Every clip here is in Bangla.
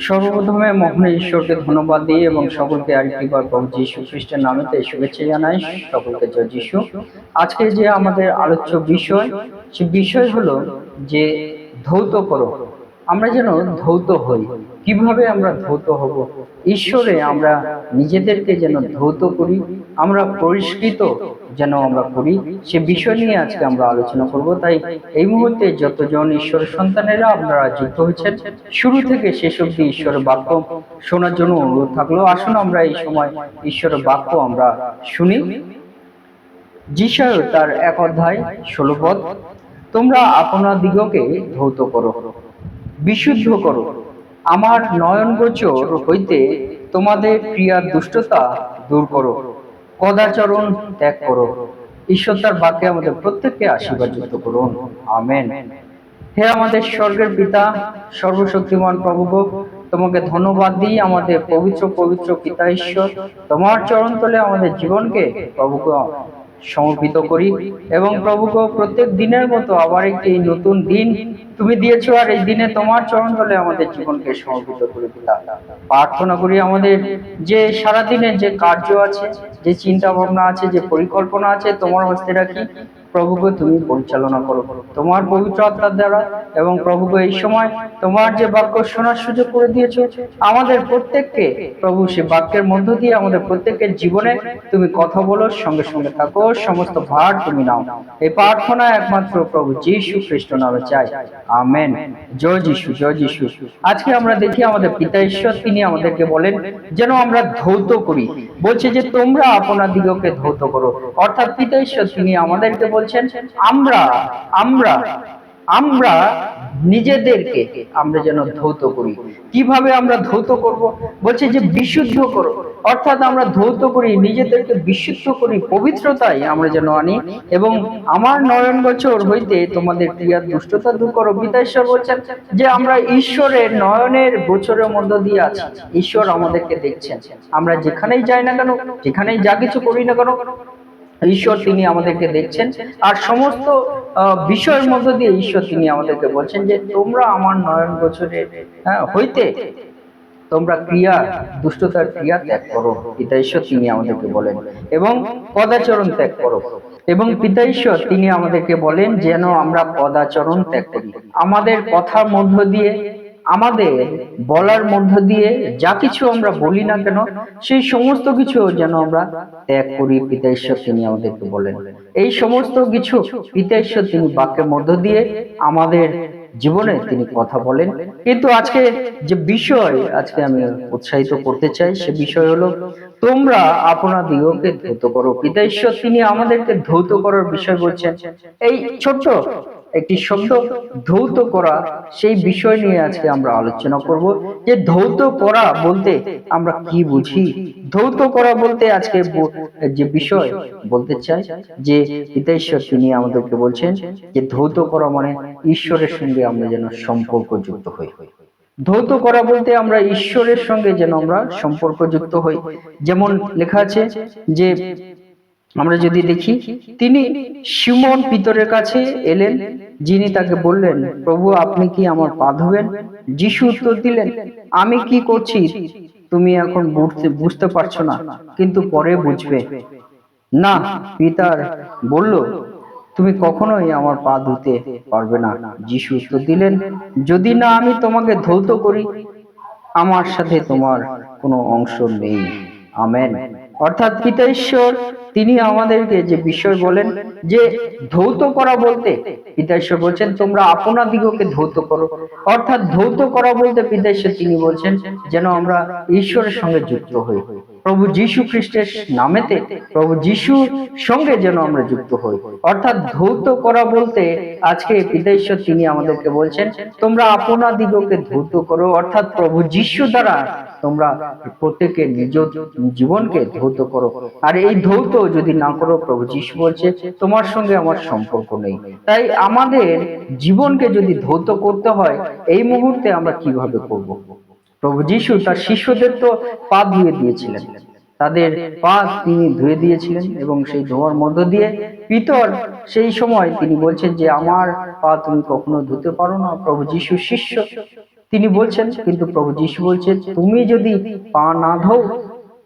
সর্বপ্রথমে মহান ঈশ্বরকে ধন্যবাদ দিই এবং সকলকে আরেকটিবার প্রভু যীশু খ্রিস্টের নামেতে শুভেচ্ছা জানাই। সকলকে জয় যীশু। আজকে যে আমাদের আলোচ্য বিষয়, সে বিষয় হলো যে ধৌত করো। আমরা যেন ধৌত হই। কীভাবে আমরা ধৌত হব? ঈশ্বরে আমরা নিজেদেরকে যেন ধৌত করি, আমরা পরিষ্কৃত যেন আমরা করি, সে বিষয় নিয়ে আজকে আমরা আলোচনা করব। তাই এই মুহূর্তে যতজন ঈশ্বরের সন্তানেরা আপনারা যুক্ত হয়েছেন, শুরু থেকে শেষ অব্দি ঈশ্বরের বাক্য শোনার জন্য অনুরোধ থাকল। আসুন আমরা এই সময় ঈশ্বরের বাক্য আমরা শুনি। যিশয় তার এক অধ্যায় ষোলো তোমরা আপনাদিগকে ধৌত করো, বিশুদ্ধ করো আমার নয়ন গোচর হইতে তোমাদের ক্রিয়ার দুষ্টতা দূর করো কদাচরণ ত্যাগ করো। ঈশ্বর তার বাক্যে আমাদের প্রত্যেককে আশীর্বাদ যুক্ত করুন। আমেন। হে আমাদের স্বর্গের পিতা, সর্বশক্তিমান প্রভু তোমাকে ধন্যবাদ দিই, আমাদের পবিত্র পবিত্র পিতা ঈশ্বর, তোমার চরণ তলে আমাদের জীবনকে প্রভু সমর্পিত করি এবং প্রভু গো, প্রত্যেক দিনের মতো আবার একটি নতুন দিন তুমি দিয়েছ আর এই দিনে তোমার চরণ হলে আমাদের জীবনকে সমর্পিত করে দিলাম। প্রার্থনা করি আমাদের যে সারাদিনের যে কার্য আছে যে চিন্তা ভাবনা আছে যে পরিকল্পনা আছে তোমার হস্তে রাখি। প্রভুকে তুমি পরিচালনা করো। তোমার পবিত্র আত্মার দ্বারা এবং প্রভুকে এই সময় তোমার যে বাক্য শোনার সুযোগ করে দিয়েছ, আমাদের প্রত্যেককে প্রভু সে বাক্যের মধ্য দিয়ে আমাদের প্রত্যেকের জীবনে তুমি কথা বলো, সঙ্গে সঙ্গে থাকো, সমস্ত ভার তুমি নাও। এই প্রার্থনা একমাত্র প্রভু যীশু খ্রিস্ট নামে চাই। আমেন। জয় যিশু জয় যিশু। আজকে আমরা দেখি আমাদের পিতা ঈশ্বর, তিনি আমাদেরকে বলেন, যেন আমরা ধৌত করি। বলছে যে তোমরা আপনার দিগকে ধৌত করো। অর্থাৎ পিতা ঈশ্বর, তিনি আমাদেরকে বলছেন আমরা আমরা আমরা নিজেদেরকে আমরা যেন ধৌত করি। কীভাবে আমরা ধৌত করব? বলছে যে বিশুদ্ধ করো। অর্থাৎ আমরা ধৌত করি, নিজেদেরকে বিশুদ্ধ করি, পবিত্রতাই আমরা যেন আনি। এবং আমার নয়ন বছর হইতে তোমাদের ক্রিয়ার দুষ্টতা দূর করো। পিতা ঈশ্বর বলছেন যে আমরা ঈশ্বরের নয়নের গোচরের মধ্য দিয়ে আছি। ঈশ্বর আমাদেরকে দেখছেন। আমরা যেখানেই যাই না কেন, যেখানেই যা কিছু করি না কেন ঈশ্বর তিনি আমাদেরকে দেখছেন। আর সমস্ত বিষয়ের মধ্য দিয়ে ঈশ্বর তিনি আমাদেরকে বলছেন যে তোমরা আমার নয়ন গোচরে হ্যাঁ, হইতে তোমরা ক্রিয়া দুষ্টতার ক্রিয়া ত্যাগ করো। পিতা ঈশ্বর তিনি আমাদেরকে বলেন এবং পদাচরণ ত্যাগ করো। এবং পিতা ঈশ্বর তিনি আমাদেরকে বলেন যেন আমরা পদাচরণ ত্যাগ করি। আমাদের কথার মধ্য দিয়ে আমাদের বলার মধ্য দিয়ে যা কিছু আমরা বলি না কেন, সেই সমস্ত কিছু যেন আমরা ত্যাগ করি পিতা ঈশ্বর তিনি আমাদেরকে বলেন। এই সমস্ত কিছু পিতা ঈশ্বর তিনি বাক্যের মধ্য দিয়ে আমাদের জীবনে তিনি কথা বলেন। কিন্তু আজকে যে বিষয় আজকে আমি উৎসাহিত করতে চাই, সে বিষয় হলো, তোমরা আপনাদিগকে ধৌত করো পিতা ঈশ্বর তিনি আমাদেরকে ধৌত করার বিষয় বলছেন। এই ছোট্ট একটি শব্দ ধৌত করা, সেই বিষয় নিয়ে আজকে আমরা আলোচনা করব যে ধৌত করা বলতে আমরা কি বুঝি? ধৌত করা বলতে আজকে যে বিষয় বলতে চাই, যে ঈশ্বর তিনি আমাদেরকে বলছেন যে ধৌত করা মানে ঈশ্বরের সঙ্গে আমরা যেন সম্পর্ক যুক্ত হই। ধৌত করা বলতে আমরা ঈশ্বরের সঙ্গে যেন আমরা সম্পর্ক যুক্ত হই। যেমন লেখা আছে যে, আমরা যদি দেখি, তিনি সিমন পিতরের কাছে এলেন যিনি তাকে বললেন, প্রভু, আপনি কি আমার পা ধুবেন যিশু উত্তর দিলেন, আমি কি করছি? তুমি এখন বুঝতে বুঝতে পারছ না, কিন্তু পরে বুঝবে। না, পিতার বলল, তুমি কখনোই আমার পা ধুতে পারবে না। যিশু উত্তর দিলেন, যদি না, আমি তোমাকে ধৌত করি। আমার সাথে তোমার কোনো অংশ নেই। আমেন। অর্থাৎ পিতা ঈশ্বর তিনি আমাদেরকে যে বিষয় বলেন যে ধৌত করা বলতে পিতা ঈশ্বর বলছেন, তোমরা আপনাদিগকে ধৌত করো। অর্থাৎ ধৌত করা বলতে পিতা ঈশ্বর তিনি বলছেন যেন আমরা ঈশ্বরের সঙ্গে যুক্ত হই। প্রভু যীশু খ্রিস্টের নামেতে প্রভু যিশুর সঙ্গে যেন আমরা যুক্ত হই। অর্থাৎ ধৌত করা বলতে আজকে পিতা ঈশ্বর তিনি আমাদেরকে বলছেন, তোমরা আপনাদিগকে ধৌত করো। অর্থাৎ প্রভু যিশু দ্বারা তোমরা প্রত্যেকের নিজ জীবনকে ধৌত করো। আর এই ধৌত যদি না করো, প্রভু যিশু বলছে, তোমার সঙ্গে আমার সম্পর্ক নেই। তাই আমাদের জীবনকে যদি ধৌত করতে হয়, এই মুহূর্তে আমরা কীভাবে করব? প্রভু যিশু তার শিষ্যদের তো পা ধুয়ে দিয়েছিলেন। তাদের পা তিনি ধুয়ে দিয়েছিলেন এবং সেই ধোয়ার মধ্য দিয়ে পিতর সেই সময় তিনি বলছেন যে, আমার পা তুমি কখনো ধুতে পারো না, প্রভু যিশু শিষ্য। তিনি বলছেন, কিন্তু প্রভু যিশু বলছেন, তুমি যদি পা না ধো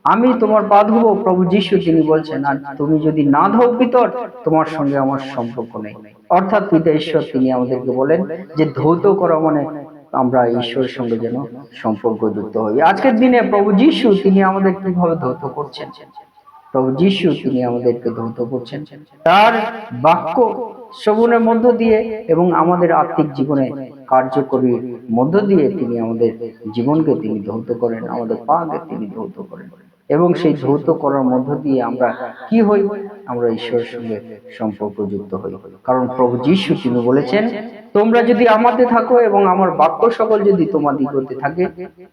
আমি তোমার পা ধোবো। প্রভু যিশু তিনি বলছেন, আর তুমি যদি না ধো পিতর, তোমার সঙ্গে আমার সম্পর্ক নেই। অর্থাৎ পিতা ঈশ্বর তিনি আমাদেরকে বলেন যে, ধৌত করা মানে আমরা ঈশ্বরের সঙ্গে যেন সম্পর্ক যুক্ত হই। আজকের দিনে প্রভু যিশু তিনি আমাদের কীভাবে ধৌত করছেন? প্রভু যিশু তিনি আমাদেরকে ধৌত করছেন। তার বাক্য শ্রবণের মধ্য দিয়ে এবং আমাদের আত্মিক জীবনে কার্যকরী মধ্য দিয়ে তিনি আমাদের জীবনকে তিনি ধৌত করেন, আমাদের পাকে তিনি ধৌত করেন। এবং সেই ধৌত করার মধ্য দিয়ে আমরা কি হই? আমরা ঈশ্বরের সঙ্গে সম্পর্ক যুক্ত হই। কারণ প্রভু যিশু তিনি বলেছেন, তোমরা যদি আমাতে থাকো এবং আমার বাক্য সকল যদি তোমাদের দিগতে থাকে,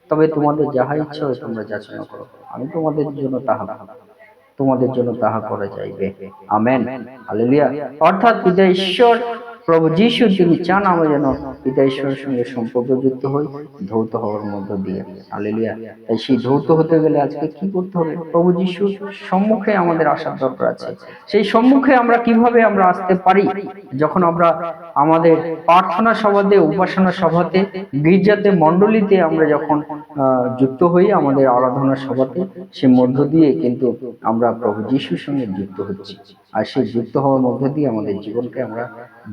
তবে তোমাদের যাহা ইচ্ছা হয় তোমরা যাচনা করো। আমি তোমাদের জন্য তাহা, তোমাদের জন্য তাহা করা যাইবে। আমেন। হালেলুয়া। অর্থাৎ পিতা ঈশ্বর প্রভু যিশু তিনি চান আমরা যেন পিতা ঈশ্বরের সঙ্গে সম্পর্ক যুক্ত হই, ধৌত হওয়ার মধ্য দিয়ে। আলেলিয়া তাই সেই ধৌত হতে গেলে আজকে কি করতে হবে? প্রভু যিশুর সম্মুখে আমাদের আসার দরকার আছে। সেই সম্মুখে আমরা কীভাবে আমরা আসতে পারি? যখন আমরা আমাদের প্রার্থনা সভাতে, উপাসনা সভাতে, গির্জাতে, মণ্ডলীতে আমরা যখন যুক্ত হই আমাদের আরাধনা সভাতে, সে মধ্য দিয়ে কিন্তু আমরা প্রভু যিশুর সঙ্গে যুক্ত হচ্ছি। আর সেই যুক্ত হওয়ার মধ্য দিয়ে আমাদের জীবনকে আমরা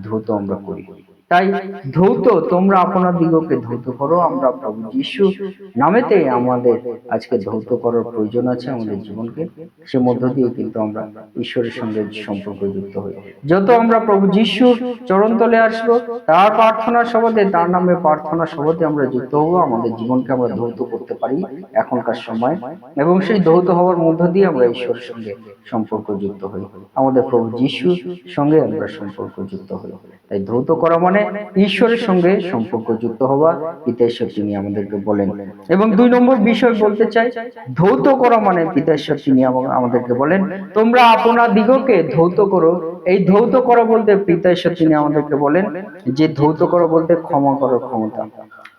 দ্রুত আমরা করি। তাই ধৌত, তোমরা আপনার দিগকে ধৌত করো, আমরা প্রভু যিশু নামেতে আমাদের আজকে ধৌত করার প্রয়োজন আছে আমাদের জীবনকে। সে মধ্য দিয়ে কিন্তু আমরা ঈশ্বরের সঙ্গে সম্পর্ক যুক্ত হই। যত আমরা প্রভু যিশুর চরণতলে আসব, তার প্রার্থনা সভাতে, তার নামে প্রার্থনা সভাতে আমরা যুক্ত হব, আমাদের জীবনকে আমরা ধৌত করতে পারি এখনকার সময়। এবং সেই ধৌত হওয়ার মধ্য দিয়ে আমরা ঈশ্বরের সঙ্গে সম্পর্ক যুক্ত হই। আমাদের প্রভু যিশুর সঙ্গে আমরা সম্পর্ক যুক্ত হই। তাই ধৌত করা মানে ঈশ্বরের সঙ্গে সম্পর্ক যুক্ত হওয়া পিতা ঈশ্বর তিনি আমাদেরকে বলেন। এবং দুই নম্বর বিষয় বলতে চাই, ধৌত করা মানে পিতা ঈশ্বর তিনি আমাদেরকে বলেন, তোমরা আপনা দিগকে ধৌত করো। এই ধৌত করা বলতে পিতা ঈশ্বর তিনি আমাদেরকে বলেন, যে ধৌত করা বলতে ক্ষমা করার ক্ষমতা।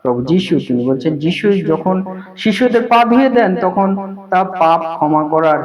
প্রভু যিশু তিনি বলছেন, যিশু যখন শিশুদের পা ধুয়ে দেন, তখন তা পাপ ক্ষমা করার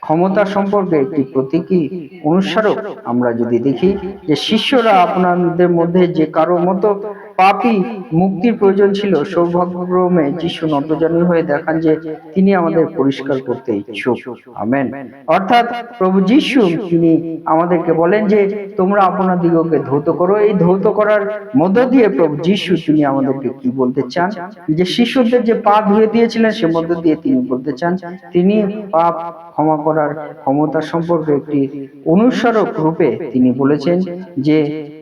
ক্ষমতা সম্পর্কে একটি প্রতীকী অনুস্মারক আমরা যদি দেখি যে শিষ্যরা আপনাদের মধ্যে যে কারও মতো পাপী মুক্তির প্রয়োজন ছিল সৌভাগ্যক্রমে যিশু নতজানু হয়ে দেখান যে তিনি আমাদের পরিষ্কার করতে ইচ্ছুক। আমেন। অর্থাৎ প্রভু যিশু তিনি আমাদেরকে বলেন যে তোমরা আপনার দিগকে ধৌত করো। এই ধৌত করার মধ্য দিয়ে প্রভু যিশু তিনি আমাদেরকে কি বলতে চান? যে শিশুদের যে পা ধুয়ে দিয়েছিলেন সে মধ্য দিয়ে তিনি বলতে চান। তিনি পাপ ক্ষমা করার ক্ষমতা সম্পর্কে একটি অনুসারক রূপে তিনি বলেছেন যে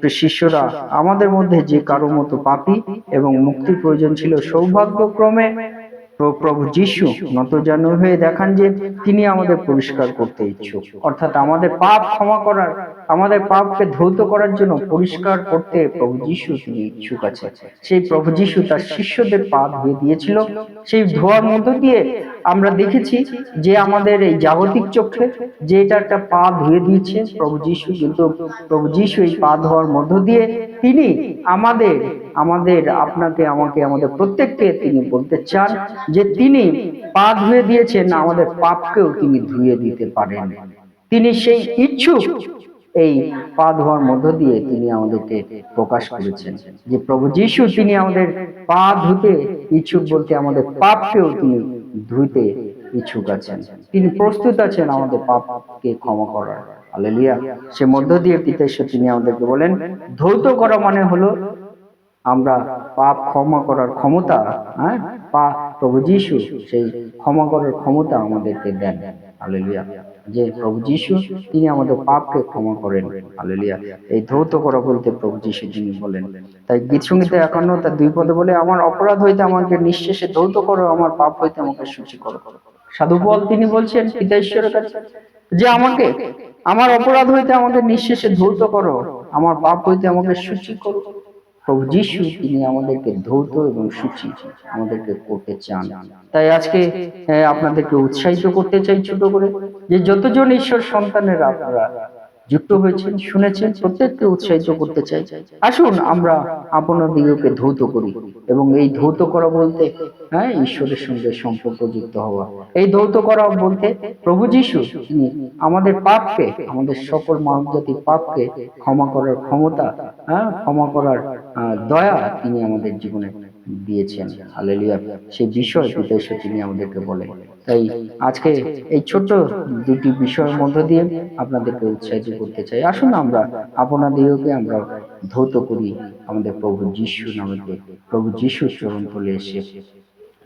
শিষ্যরা, আমাদের মধ্যে যে কারও মতো পাপি এবং মুক্তি প্রয়োজন ছিল সৌভাগ্যক্রমে প্র- প্রভু যিশু নতজানু হয়ে দেখান যে তিনি আমাদের পরিষ্কার করতে ইচ্ছুক। অর্থাৎ আমাদের পাপ ক্ষমা করার আমাদের পাপকে ধৌত করার জন্য পরিষ্কার করতে প্রভু যিশু তিনি ইচ্ছুক আছে সেই প্রভু যিশু তার শিষ্যদের পা ধুয়ে দিয়েছিল। সেই ধোয়ার মধ্য দিয়ে আমরা দেখেছি যে আমাদের এই জাগতিক চোখে যে এটা একটা পা ধুয়ে দিয়েছে প্রভু যিশু, কিন্তু প্রভু যিশু এই পা ধোয়ার মধ্য দিয়ে তিনি আমাদের আমাদের আপনাকে, আমাকে, আমাদের প্রত্যেককে তিনি বলতে চান যে তিনি পা ধুয়ে দিয়েছেন, আমাদের পাপকেও তিনি ধুয়ে দিতে পারেন। তিনি সেই ইচ্ছুক এই পা ধোয়ার মধ্য দিয়ে তিনি আমাদেরকে প্রকাশ করেছেন। যে প্রভু যিশু তিনি আমাদের পা ধুতে ইচ্ছুক বলতে আমাদের পাপকেও তিনি ধুইতে ইচ্ছুক আছেন। তিনি প্রস্তুত আছেন আমাদের পাপকে ক্ষমা করার। হালেলুয়া। সে মধ্য দিয়ে পিতা ঈশ্বর তিনি আমাদেরকে বলেন, ধৌত করা মানে হলো আমরা পাপ ক্ষমা করার ক্ষমতা হ্যাঁ? পা প্রভু যিশু সেই ক্ষমা করার ক্ষমতা আমাদেরকে দেন। হালেলুয়া। যে প্রভু যিশু, তিনি আমাদের পাপকে ক্ষমা করেন। হালেলুয়া। এই ধৌত করা বলতে প্রভু যিশু যিনি বলেন। তাই গীত সঙ্গীতে একান্ন তার দুই পদে বলে, আমার অপরাধ হইতে আমাকে নিঃশেষে ধৌত করো, আমার পাপ হইতে আমাকে সূচি করো। সাধু পল তিনি বলছেন, পিতা ঈশ্বরের কাছে, যে আমাকে, আমার অপরাধ হইতে আমাকে নিঃশেষে ধৌত করো, আমার পাপ হইতে আমাকে সূচি করো। প্রভু যিশু, তিনি আমাদেরকে ধৌত এবং সুচি আমাদেরকে করতে চান। তাই আজকে আপনাদেরকে উৎসাহিত করতে চাই ছোট করে যে যতজন ঈশ্বর সন্তানের আপনারা যুক্ত হয়েছেন, শুনেছেন, প্রত্যেককে উৎসাহিত করতে চাই। আসুন আমরা আপনার দিগকে ধৌত করি এবং এই ধৌত করা বলতে হ্যাঁ ঈশ্বরের সঙ্গে সম্পর্ক যুক্ত হওয়া। এই ধৌত করা বলতে প্রভু যিশু, তিনি আমাদের পাপকে, আমাদের সকল মানব জাতির পাপকে ক্ষমা করার ক্ষমতা হ্যাঁ ক্ষমা করার দয়া তিনি আমাদের জীবনে দিয়েছেন। হালেলুয়া। সেই বিষয় পিতা তিনি আমাদেরকে বলেন। তাই আজকে এই ছোট্ট দুটি বিষয়ের মধ্য দিয়ে আপনাদেরকে উৎসাহিত করতে চাই। আসুন আমরা আপনাদেরকে আমরা ধৌত করি। আমাদের প্রভু যিশু নামেতে প্রভু যিশুর চরণ তলে এসে,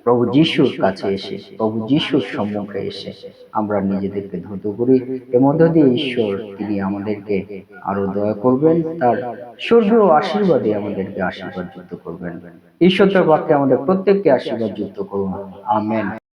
প্রভু যিশুর কাছে এসে, প্রভু যিশুর সম্মুখে এসে আমরা নিজেদেরকে ধৌত করি। এর মধ্য দিয়ে ঈশ্বর, তিনি আমাদেরকে আরও দয়া করবেন, তার স্বর্গীয় আশীর্বাদে আমাদেরকে আশীর্বাদ যুক্ত করবেন। ঈশ্বর তার বাক্যে আমাদের প্রত্যেককে আশীর্বাদ যুক্ত করুন। আমেন।